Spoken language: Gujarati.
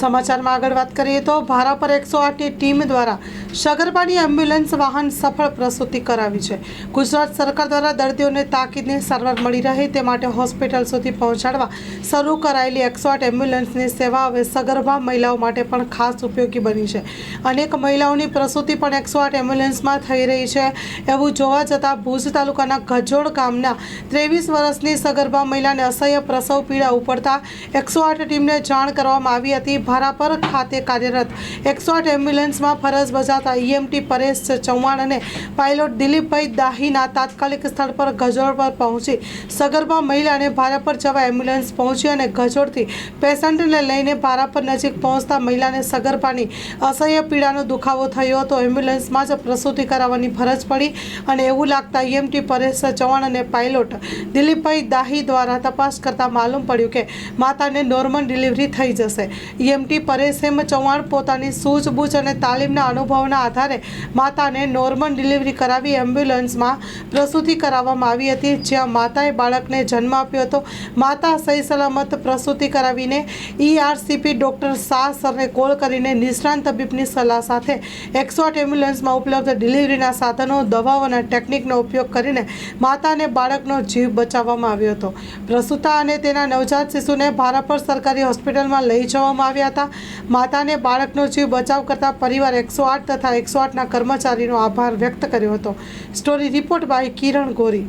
સમાચારમાં આગળ વાત કરીએ તો ભારા પર એકસો આઠની ટીમ દ્વારા સગર્ભાની એમ્બ્યુલન્સ વાહન સફળ પ્રસૂતિ કરાવી છે. ગુજરાત સરકાર દ્વારા દર્દીઓને તાકીદની સારવાર મળી રહે તે માટે હોસ્પિટલ સુધી પહોંચાડવા શરૂ કરાયેલી એકસો આઠ એમ્બ્યુલન્સની સેવા હવે સગર્ભા મહિલાઓ માટે પણ ખાસ ઉપયોગી બની છે. અનેક મહિલાઓની પ્રસૂતિ પણ એકસો આઠ એમ્બ્યુલન્સમાં થઈ રહી છે. એવું જોવા જતાં ભુજ તાલુકાના ગજોડ ગામના ત્રેવીસ વર્ષની સગર્ભા મહિલાને અસહ્ય પ્રસવ પીડા ઉપડતા એકસો આઠ ટીમને જાણ કરવામાં આવી હતી. ભારાપર ખાતે કાર્યરત. એકસો આઠ એમ્બ્યુલન્સમાં ફરજ બજાવતા ઈએમટી પરેશ ચૌહાણ અને પાયલોટ દિલીપભાઈ દાહીના તાત્કાલિક સ્થળ પર ગજોડ પર પહોંચી. સગર્ભા મહિલાને ભારાપર જવા એમ્બ્યુલન્સ પહોંચી અને ગજોડથી પેશન્ટને લઈને ભારાપર નજીક પહોંચતા મહિલાને સગર્ભાની અસહ્ય પીડાનો દુખાવો થયો હતો. એમ્બ્યુલન્સમાં જ પ્રસૂતિ કરાવવાની ફરજ પડી અને એવું લાગતા ઈએમટી પરેશ ચૌહાણ અને પાયલોટ દિલીપભાઈ દાહી દ્વારા તપાસ કરતાં માલુમ પડ્યું કે માતાને નોર્મલ ડિલિવરી થઈ જશે. ઈએમટી પરેશ ચૌહાણ પોતાની સૂઝબૂઝ અને તાલીમના અનુભવના આધારે માતાને નોર્મલ ડિલિવરી કરાવી એમ્બ્યુલન્સમાં પ્રસૂતિ કરાવવામાં આવી હતી. જ્યાં માતાએ બાળકને જન્મ આપ્યો હતો. માતા સહી સલામત પ્રસૂતિ કરાવીને ઈઆરસીપી ડૉક્ટર શાહ સરને કોલ કરીને નિષ્ણાંત તબીબની સલાહ સાથે એકસો આઠ એમ્બ્યુલન્સમાં ઉપલબ્ધ ડિલિવરીના સાધનો, દવાઓ અને ટેકનિકનો ઉપયોગ કરીને માતા અને બાળકનો જીવ બચાવવામાં આવ્યો હતો. પ્રસૂતા અને તેના નવજાત શિશુને ભારાપર સરકારી હોસ્પિટલમાં લઈ જવામાં આવ્યા હતા. માતાને બાળકનો જીવ બચાવ કરતા પરિવાર એકસો આઠ તથા એકસો આઠના કર્મચારીનો આભાર વ્યક્ત કર્યો હતો. Story report by Kiran Gori.